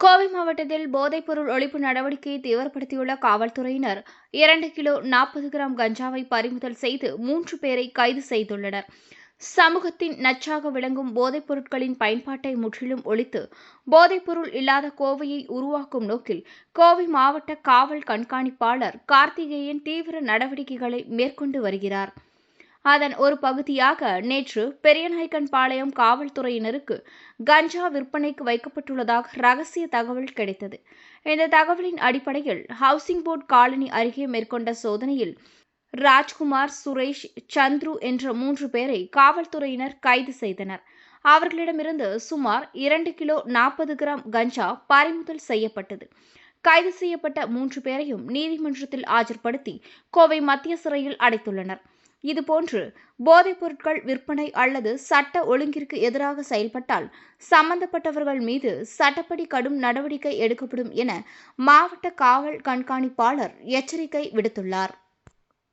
கோவை மாவட்டத்தில் போதைப்பொருள் ஒழிப்பு நடவடிக்கையை தீவிரப்படுத்தியுள்ள காவல்துறையினர் இரண்டு கிலோ நாற்பது கிராம் கஞ்சாவை பறிமுதல் செய்து மூன்று பேரை கைது செய்துள்ளனர். சமூகத்தின் நச்சாக விளங்கும் போதைப் பொருட்களின் பயன்பாட்டை முற்றிலும் ஒழித்து போதைப்பொருள் இல்லாத கோவையை உருவாக்கும் நோக்கில் கோவை மாவட்ட காவல் கண்காணிப்பாளர் கார்த்திகேயன் தீவிர நடவடிக்கைகளை மேற்கொண்டு வருகிறார். அதன் ஒரு பகுதியாக நேற்று பெரியநாயக்கன்பாளையம் காவல்துறையினருக்கு கஞ்சா விற்பனைக்கு வைக்கப்பட்டுள்ளதாக ரகசிய தகவல் கிடைத்தது. இந்த தகவலின் அடிப்படையில் ஹவுசிங் போர்டு காலனி அருகே மேற்கொண்ட சோதனையில் ராஜ்குமார் சுரேஷ் சந்துரு என்ற மூன்று பேரை காவல்துறையினர் கைது செய்தனர். அவர்களிடமிருந்து சுமார் இரண்டு கிலோ நாற்பது கிராம் கஞ்சா பறிமுதல் செய்யப்பட்டது. கைது செய்யப்பட்ட மூன்று பேரையும் நீதிமன்றத்தில் ஆஜர்படுத்தி கோவை மத்திய சிறையில் அடைத்துள்ளனர். இதுபோன்று போதைப் பொருட்கள் விற்பனை அல்லது சட்ட ஒழுங்கிற்கு எதிராக செயல்பட்டால் சம்பந்தப்பட்டவர்கள் மீது சட்டப்படி கடும் நடவடிக்கை எடுக்கப்படும் என மாவட்ட காவல் கண்காணிப்பாளர் எச்சரிக்கை விடுத்துள்ளார்.